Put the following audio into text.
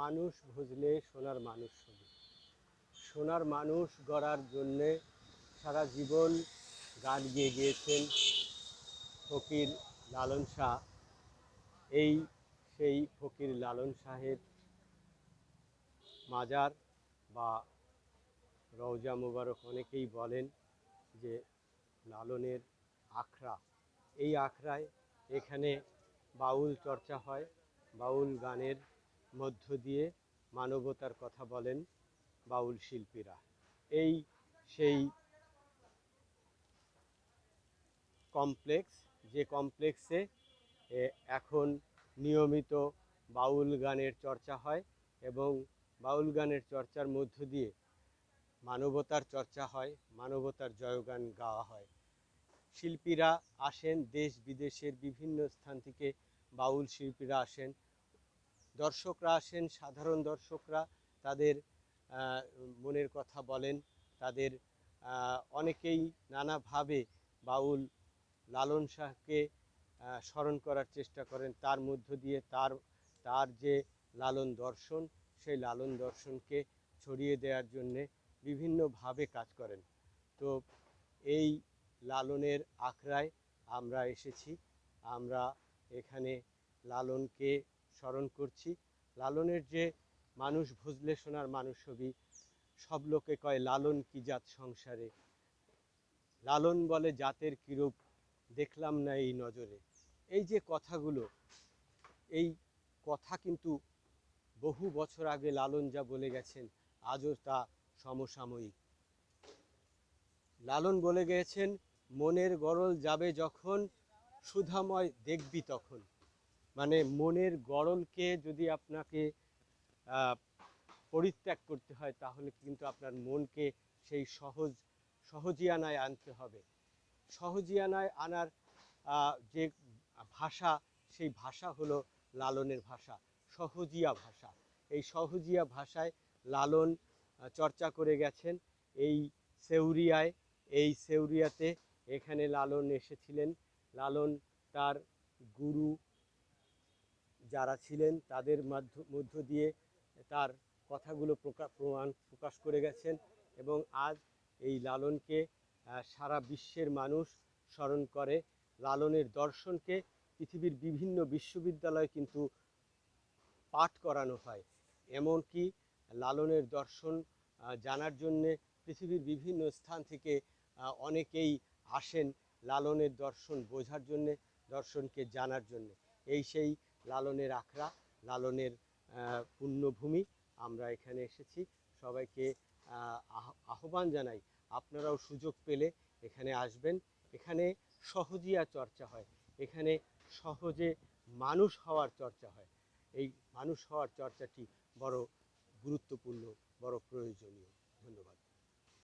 মানুষ ভুজলে সোনার মানুষ হবে। সোনার মানুষ গড়ার জন্যে সারা জীবন গান গিয়ে গিয়েছেন ফকির লালন শাহ। এই সেই ফকির লালন শাহের মাজার বা রওজা মুবারক অনেকেই বলেন যে লালনের আখড়া। এই আখড়ায় এখানে বাউল চর্চা হয়, বাউল গানের মধ্য দিয়ে মানবতার কথা বলেন বাউল শিল্পীরা। এই সেই কমপ্লেক্স, যে কমপ্লেক্সে এখন নিয়মিত বাউল গানের চর্চা হয় এবং বাউল গানের চর্চার মধ্য দিয়ে মানবতার চর্চা হয়, মানবতার জয়গান গাওয়া হয়। শিল্পীরা আসেন দেশ বিদেশের বিভিন্ন স্থান থেকে, বাউল শিল্পীরা আসেন। দর্শকরা আসেন, সাধারণ দর্শকরা তাদের মনের কথা বলেন, তাদের অনেকেই নানাভাবে বাউল লালন শাহকে স্মরণ করার চেষ্টা করেন। তার মধ্য দিয়ে তার তার যে লালন দর্শন, সেই লালন দর্শনকে ছড়িয়ে দেওয়ার জন্যে বিভিন্নভাবে কাজ করেন। তো এই লালনের আখড়ায় আমরা এসেছি। আমরা এখানে লালনকে স্মরণ করছি। লালনের যে মানুষ ভজলে সোনার মানুষ ছবি সব লোকে কয়, লালন কি জাত সংসারে? লালন বলে জাতের কিরূপ, দেখলাম না এই নজরে। এই যে কথাগুলো, এই কথা কিন্তু বহু বছর আগে লালন যা বলে গেছেন, আজও তা সমসাময়িক। লালন বলে গেছেন, মনের গরল যাবে যখন, সুধাময় দেখবি তখন। মানে মনের গরলকে যদি আপনাকে পরিত্যাগ করতে হয়, তাহলে কিন্তু আপনার মনকে সেই সহজ, সহজিয়ানায় আনতে হবে। সহজিয়ানায় আনার যে ভাষা, সেই ভাষা হলো লালনের ভাষা, সহজিয়া ভাষা। এই সহজিয়া ভাষায় লালন চর্চা করে গেছেন। এই সেউরিয়ায়, এই সেউরিয়াতে এখানে লালন এসেছিলেন। লালন তার গুরু যারা ছিলেন তাদের মাধ্য দিয়ে তার কথাগুলো প্রকা- প্রমাণ প্রকাশ করে গেছেন এবং আজ এই লালনকে সারা বিশ্বের মানুষ স্মরণ করে। লালনের দর্শনকে পৃথিবীর বিভিন্ন বিশ্ববিদ্যালয়ে কিন্তু পাঠ করানো হয়। এমনকি লালনের দর্শন জানার জন্যে পৃথিবীর বিভিন্ন স্থান থেকে অনেকেই আসেন লালনের দর্শন বোঝার জন্যে, দর্শনকে জানার জন্যে। এই সেই লালনের আখড়া লালনের পুণ্যভূমি। আমরা এখানে এসেছি। সবাইকে আহ, আহ- আহ্বান জানাই। আপনারাও সুযোগ পেলে এখানে আসবেন। এখানে সহজিয়া চর্চা হয়। এখানে সহজে মানুষ হওয়ার চর্চা হয়। এই মানুষ হওয়ার চর্চাটি বড় গুরুত্বপূর্ণ বড় প্রয়োজনীয়। ধন্যবাদ।